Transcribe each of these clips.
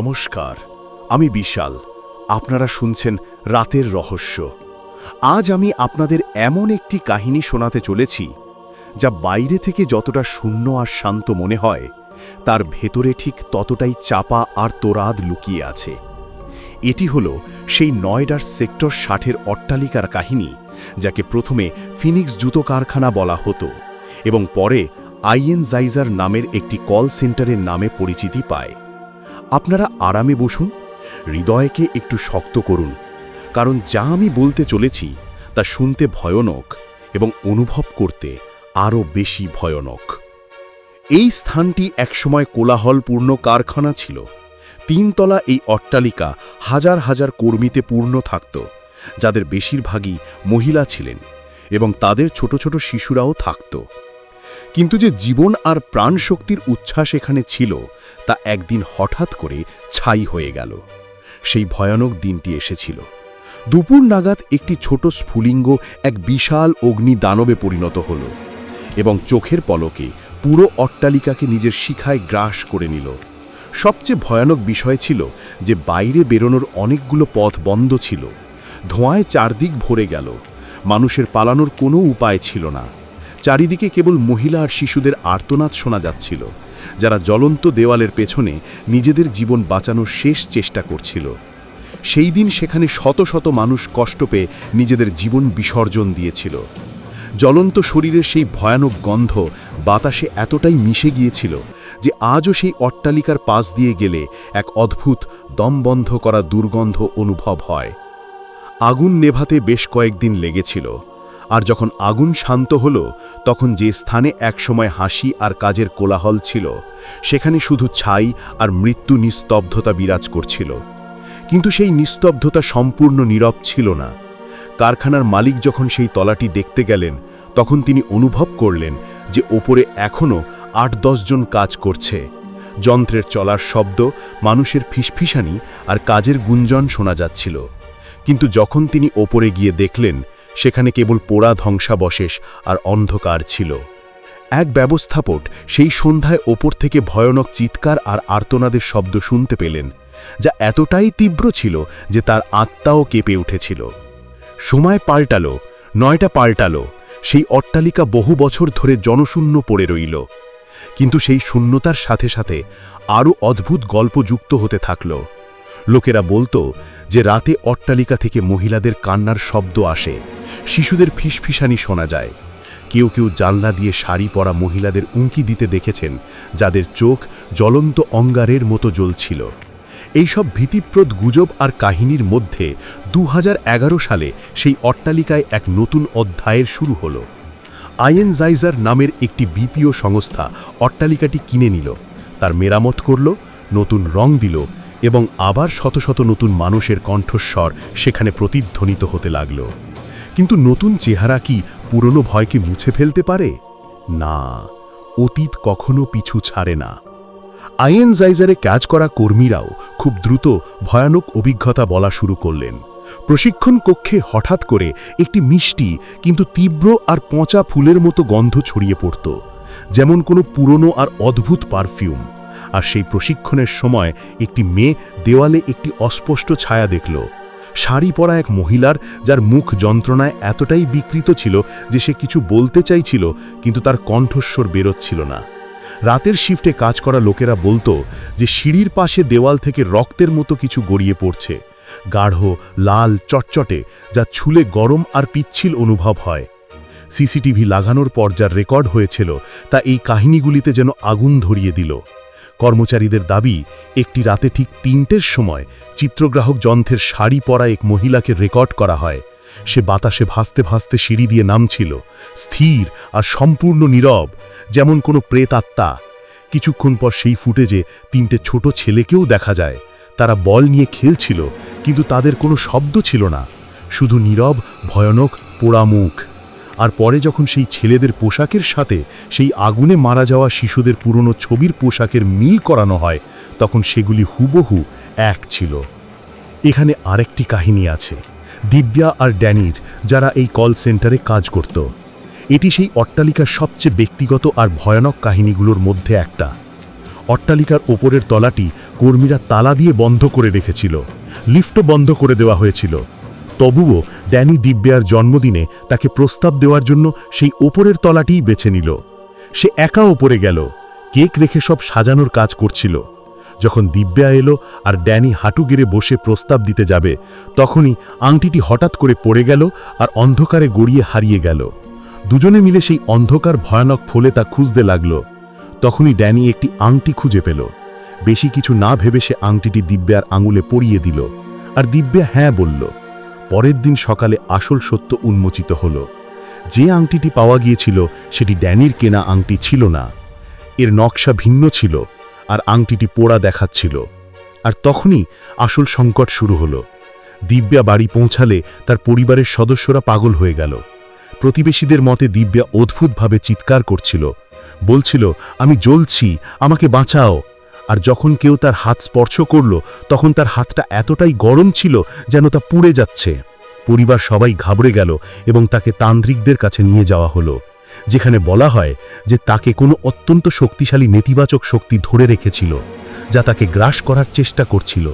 নমস্কার, আমি বিশাল। আপনারা শুনছেন রাতের রহস্য। আজ আমি আপনাদের এমন একটি কাহিনী শোনাতে চলেছি, যা বাইরে থেকে যতটা শূন্য আর শান্ত মনে হয়, তার ভেতরে ঠিক ততটাই চাপা আর তোরাদ লুকিয়ে আছে। এটি হল সেই নয়ডার সেক্টর ষাটের অট্টালিকার কাহিনী, যাকে প্রথমে ফিনিক্স জুতো কারখানা বলা হতো এবং পরে আইএনজাইজার নামের একটি কল সেন্টারের নামে পরিচিতি পায়। আপনারা আরামে বসুন, হৃদয়কে একটু শক্ত করুন, কারণ যা আমি বলতে চলেছি তা শুনতে ভয়ানক এবং অনুভব করতে আরও বেশি ভয়ানক। এই স্থানটি একসময় কোলাহলপূর্ণ কারখানা ছিল। তিনতলা এই অট্টালিকা হাজার হাজার কর্মীতে পূর্ণ থাকত, যাদের বেশিরভাগই মহিলা ছিলেন এবং তাদের ছোট ছোট শিশুরাও থাকত। কিন্তু যে জীবন আর প্রাণশক্তির উচ্ছ্বাস এখানে ছিল, তা একদিন হঠাৎ করে ছাই হয়ে গেল। সেই ভয়ানক দিনটি এসেছিল। দুপুর নাগাদ একটি ছোট স্ফুলিঙ্গ এক বিশাল অগ্নি দানবে পরিণত হল এবং চোখের পলকে পুরো অট্টালিকাকে নিজের শিখায় গ্রাস করে নিল। সবচেয়ে ভয়ানক বিষয় ছিল যে বাইরে বেরোনোর অনেকগুলো পথ বন্ধ ছিল। ধোঁয়ায় চারদিক ভরে গেল। মানুষের পালানোর কোনো উপায় ছিল না। চারিদিকে কেবল মহিলা আর শিশুদের আর্তনাদ শোনা যাচ্ছিল, যারা জ্বলন্ত দেওয়ালের পেছনে নিজেদের জীবন বাঁচানোর শেষ চেষ্টা করছিল। সেই দিন সেখানে শত শত মানুষ কষ্ট পেয়ে নিজেদের জীবন বিসর্জন দিয়েছিল। জ্বলন্ত শরীরের সেই ভয়ানক গন্ধ বাতাসে এতটাই মিশে গিয়েছিল যে আজও সেই অট্টালিকার পাশ দিয়ে গেলে এক অদ্ভুত, দমবন্ধ করা দুর্গন্ধ অনুভব হয়। আগুন নেভাতে বেশ কয়েকদিন লেগেছিল। আর যখন আগুন শান্ত হল, তখন যে স্থানে একসময় হাসি আর কাজের কোলাহল ছিল, সেখানে শুধু ছাই আর মৃত্যু নিস্তব্ধতা বিরাজ করছিল। কিন্তু সেই নিস্তব্ধতা সম্পূর্ণ নীরব ছিল না। কারখানার মালিক যখন সেই তলাটি দেখতে গেলেন, তখন তিনি অনুভব করলেন যে ওপরে এখনও আট জন কাজ করছে। যন্ত্রের চলার শব্দ, মানুষের ফিসফিসানি আর কাজের গুঞ্জন শোনা যাচ্ছিল। কিন্তু যখন তিনি ওপরে গিয়ে দেখলেন সেখানে কেবল পোড়া ধ্বংসাবশেষ আর অন্ধকার ছিল। এক ব্যবস্থাপট সেই সন্ধ্যায় ওপর থেকে ভয়ানক চিৎকার আর আর্তনাদের শব্দ শুনতে পেলেন, যা এতটাই তীব্র ছিল যে তার আত্মাও কেঁপে উঠেছিল। সময় পাল্টালো, নয়টা পাল্টালো, সেই অট্টালিকা বহু বছর ধরে জনশূন্য পড়ে রইল। কিন্তু সেই শূন্যতার সাথে সাথে আরও অদ্ভুত গল্প যুক্ত হতে থাকল। লোকেরা বলতো যে রাতে অট্টালিকা থেকে মহিলাদের কান্নার শব্দ আসে, শিশুদের ফিসফিসানি শোনা যায়। কেউ কেউ জানলা দিয়ে শাড়ি পরা মহিলাদের উঁকি দিতে দেখেছেন, যাদের চোখ জ্বলন্ত অঙ্গারের মতো জ্বলছিল। এইসব ভীতিপ্রদ গুজব আর কাহিনীর মধ্যে দু হাজার এগারো সালে সেই অট্টালিকায় এক নতুন অধ্যায়ের শুরু হল। আয়েনজাইজার নামের একটি বিপিও সংস্থা অট্টালিকাটি কিনে নিল। তার মেরামত করল, নতুন রং দিল এবং আবার শত শত নতুন মানুষের কণ্ঠস্বর সেখানে প্রতিধ্বনিত হতে লাগল। কিন্তু নতুন চেহারা কি পুরনো ভয়কে মুছে ফেলতে পারে? না, অতীত কখনো পিছু ছাড়ে না। আইএনজাইজারে কাজ করা কর্মীরাও খুব দ্রুত ভয়ানক অভিজ্ঞতা বলা শুরু করলেন। প্রশিক্ষণ কক্ষে হঠাৎ করে একটি মিষ্টি, কিন্তু তীব্র আর পচা ফুলের মতো গন্ধ ছড়িয়ে পড়ত, যেমন কোনো পুরনো আর অদ্ভুত পারফিউম। আর সেই প্রশিক্ষণের সময় একটি মেয়ে দেওয়ালে একটি অস্পষ্ট ছায়া দেখল। শাড়ি পরা এক মহিলার, যার মুখ যন্ত্রণায় এতটাই বিকৃত ছিল যে সে কিছু বলতে চাইছিল, কিন্তু তার কণ্ঠস্বর বেরোচ্ছিল না। রাতের শিফটে কাজ করা লোকেরা বলতো যে সিঁড়ির পাশে দেওয়াল থেকে রক্তের মতো কিছু গড়িয়ে পড়ছে। গাঢ়, লাল, চটচটে, যা ছুলে গরম আর পিচ্ছিল অনুভব হয়। সিসিটিভি লাগানোর পর যা রেকর্ড হয়েছিল, তা এই কাহিনীগুলিতে যেন আগুন ধরিয়ে দিল। কর্মচারীদের দাবি, একটি রাতে ঠিক তিনটের সময় চিত্রগ্রাহক যন্ত্রের শাড়ি পরা এক মহিলাকে রেকর্ড করা হয়। সে বাতাসে ভাসতে ভাসতে সিঁড়ি দিয়ে নামছিল, স্থির আর সম্পূর্ণ নীরব, যেমন কোনো প্রেতাত্মা কিছুক্ষণ পর সেই ফুটেজে তিনটে ছোট ছেলেকেও দেখা যায়। তারা বল নিয়ে খেলছিল, কিন্তু তাদের কোনো শব্দ ছিল না। শুধু নীরব, ভয়ানক পোড়া মুখ আর পরে যখন সেই ছেলেদের পোশাকের সাথে সেই আগুনে মারা যাওয়া শিশুদের পুরনো ছবির পোশাকের মিল করানো হয়, তখন সেগুলি হুবহু এক ছিল। এখানে আরেকটি কাহিনী আছে, দিব্যা আর ড্যানির, যারা এই কল সেন্টারে কাজ করত। এটি সেই অট্টালিকার সবচেয়ে ব্যক্তিগত আর ভয়ানক কাহিনীগুলোর মধ্যে একটা। অট্টালিকার ওপরের তলাটি কর্মীরা তালা দিয়ে বন্ধ করে রেখেছিল, লিফটও বন্ধ করে দেওয়া হয়েছিল। তবুও ড্যানি দিব্যার জন্মদিনে তাকে প্রস্তাব দেওয়ার জন্য সেই ওপরের তলাটিই বেছে নিল। সে একা ওপরে গেল, কেক রেখে সব সাজানোর কাজ করছিল। যখন দিব্যা এলো আর ড্যানি হাঁটু গেড়ে বসে প্রস্তাব দিতে যাবে, তখনই আংটিটি হঠাৎ করে পড়ে গেল আর অন্ধকারে গড়িয়ে হারিয়ে গেল। দুজনে মিলে সেই অন্ধকার ভয়ানক ফলে তা খুঁজতে লাগল। তখনই ড্যানি একটি আংটি খুঁজে পেল। বেশি কিছু না ভেবে সে আংটিটি দিব্যার আঙুলে পরিয়ে দিল। আর দিব্যা হ্যাঁ বলল। পরের দিন সকালে আসল সত্য উন্মোচিত হল। যে আংটিটি পাওয়া গিয়েছিল, সেটি ড্যানির কেনা আংটি ছিল না। এর নকশা ভিন্ন ছিল, আর আংটিটি পোড়া দেখাচ্ছিল। আর তখনই আসল সংকট শুরু হলো। দিব্যা বাড়ি পৌঁছালে তার পরিবারের সদস্যরা পাগল হয়ে গেল। প্রতিবেশীদের মতে দিব্যা অদ্ভুতভাবে চিৎকার করছিল। বলছিল, আমি জ্বলছি, আমাকে বাঁচাও। আর যখন কেউ তার হাত স্পর্শ করল, তখন তার হাতটা এতটাই গরম ছিল যেন তা পুড়ে যাচ্ছে। পরিবার সবাই ঘাবড়ে গেল এবং তাকে তান্ত্রিকদের কাছে নিয়ে যাওয়া হলো, যেখানে বলা হয় যে তাকে কোনো অত্যন্ত শক্তিশালী নেতিবাচক শক্তি ধরে রেখেছিল, যা তাকে গ্রাস করার চেষ্টা করছিল।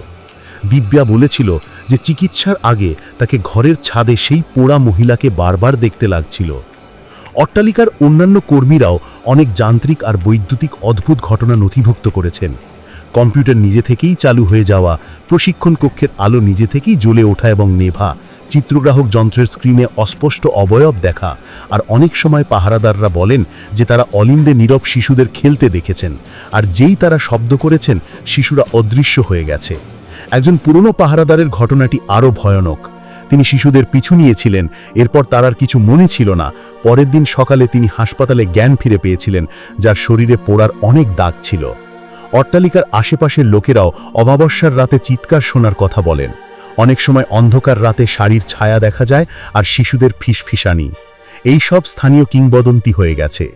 দিব্যা বলেছিল যে চিকিৎসার আগে তাকে ঘরের ছাদে সেই পোড়া মহিলাকে বারবার দেখতে লাগছিল। অট্টালিকার অন্যান্য কর্মীরাও অনেক যান্ত্রিক আর বৈদ্যুতিক অদ্ভুত ঘটনা নথিভুক্ত করেছেন। কম্পিউটার নিজে থেকেই চালু হয়ে যাওয়া, প্রশিক্ষণ কক্ষের আলো নিজে থেকেই জ্বলে ওঠা এবং নেভা, চিত্রগ্রাহক যন্ত্রের স্ক্রিনে অস্পষ্ট অবয়ব দেখা আর অনেক সময় পাহারাদাররা বলেন যে তারা অলিন্দে নীরব শিশুদের খেলতে দেখেছেন আর যেই তারা শব্দ করেছেন, শিশুরা অদৃশ্য হয়ে গেছে। একজন পুরনো পাহারাদারের ঘটনাটি আরও ভয়ানক। তিনি শিশুদের পিছু নিয়েছিলেন, এরপর তার আর কিছু মনে ছিল না। পরের দিন সকালে তিনি হাসপাতালে জ্ঞান ফিরে পেয়েছিলেন, যার শরীরে পোড়ার অনেক দাগ ছিল। অট্টালিকার আশেপাশের লোকেরাও অমাবস্যার রাতে চিৎকার শোনার কথা বলেন। অনেক সময় অন্ধকার রাতে শাড়ির ছায়া দেখা যায় আর শিশুদের ফিসফিসানি। এই সব স্থানীয় কিংবদন্তি হয়ে গেছে।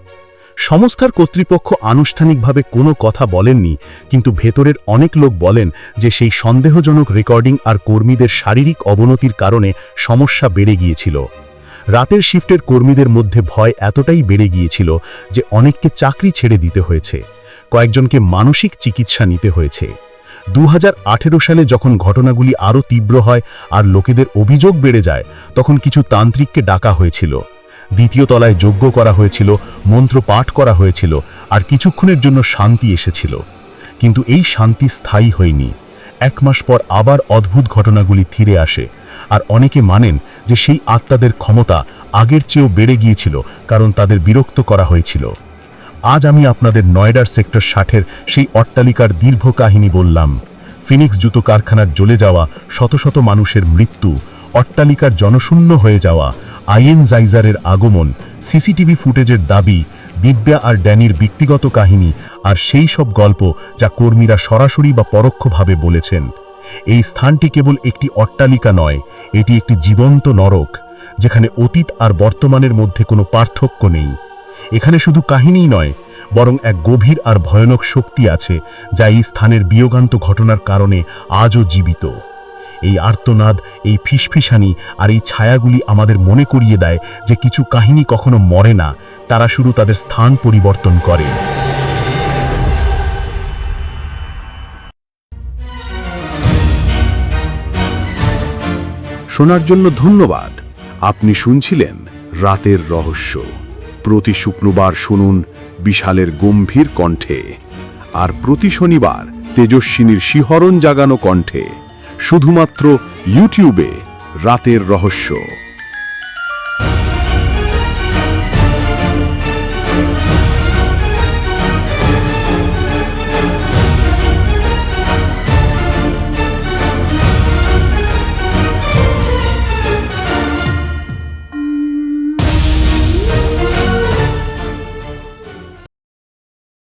সংস্থার কর্তৃপক্ষ আনুষ্ঠানিকভাবে কোনো কথা বলেননি, কিন্তু ভেতরের অনেক লোক বলেন যে সেই সন্দেহজনক রেকর্ডিং আর কর্মীদের শারীরিক অবনতির কারণে সমস্যা বেড়ে গিয়েছিল। রাতের শিফটের কর্মীদের মধ্যে ভয় এতটাই বেড়ে গিয়েছিল যে অনেককে চাকরি ছেড়ে দিতে হয়েছে, কয়েকজনকে মানসিক চিকিৎসা নিতে হয়েছে। দু হাজার আঠেরো সালে যখন ঘটনাগুলি আরও তীব্র হয় আর লোকেদের অভিযোগ বেড়ে যায়, তখন কিছু তান্ত্রিককে ডাকা হয়েছিল। দ্বিতীয় তলায় যজ্ঞ করা হয়েছিল, মন্ত্র পাঠ করা হয়েছিল, আর কিছুক্ষণের জন্য শান্তি এসেছিল। কিন্তু এই শান্তি স্থায়ী হয়নি। এক মাস পর আবার অদ্ভুত ঘটনাগুলি ফিরে আসে, আর অনেকে মানেন যে সেই আত্মাদের ক্ষমতা আগের চেয়েও বেড়ে গিয়েছিল, কারণ তাদের বিরক্ত করা হয়েছিল। আজ আমি আপনাদের নয়ডার সেক্টর ষাটের সেই অট্টালিকার দীর্ঘ কাহিনী বললাম। ফিনিক্স জুতো কারখানার জ্বলে যাওয়া শত শত মানুষের মৃত্যু, অট্টালিকার জনশূন্য হয়ে যাওয়া আইএন জাইজারের আগমন, সিসিটিভি ফুটেজের দাবি, দিব্যা আর ড্যানির ব্যক্তিগত কাহিনী আর সেই সব গল্প যা কর্মীরা সরাসরি বা পরোক্ষভাবে বলেছেন। এই স্থানটি কেবল একটি অট্টালিকা নয়, এটি একটি জীবন্ত নরক, যেখানে অতীত আর বর্তমানের মধ্যে কোনো পার্থক্য নেই। এখানে শুধু কাহিনীই নয়, বরং এক গভীর আর ভয়ানক শক্তি আছে, যা এই স্থানের বিয়োগান্ত ঘটনার কারণে আজও জীবিত। এই আর্তনাদ, এই ফিসফিসানি আর এই ছায়াগুলি আমাদের মনে করিয়ে দেয় যে কিছু কাহিনী কখনো মরে না, তারা শুধু তাদের স্থান পরিবর্তন করে। শোনার জন্য ধন্যবাদ। আপনি শুনছিলেন রাতের রহস্য। প্রতি শুক্রবার শুনুন বিশালের গম্ভীর কণ্ঠে। আর প্রতি শনিবার তেজস্বিনীর শিহরণ জাগানো কণ্ঠে। শুধুমাত্র ইউটিউবে রাতের রহস্য।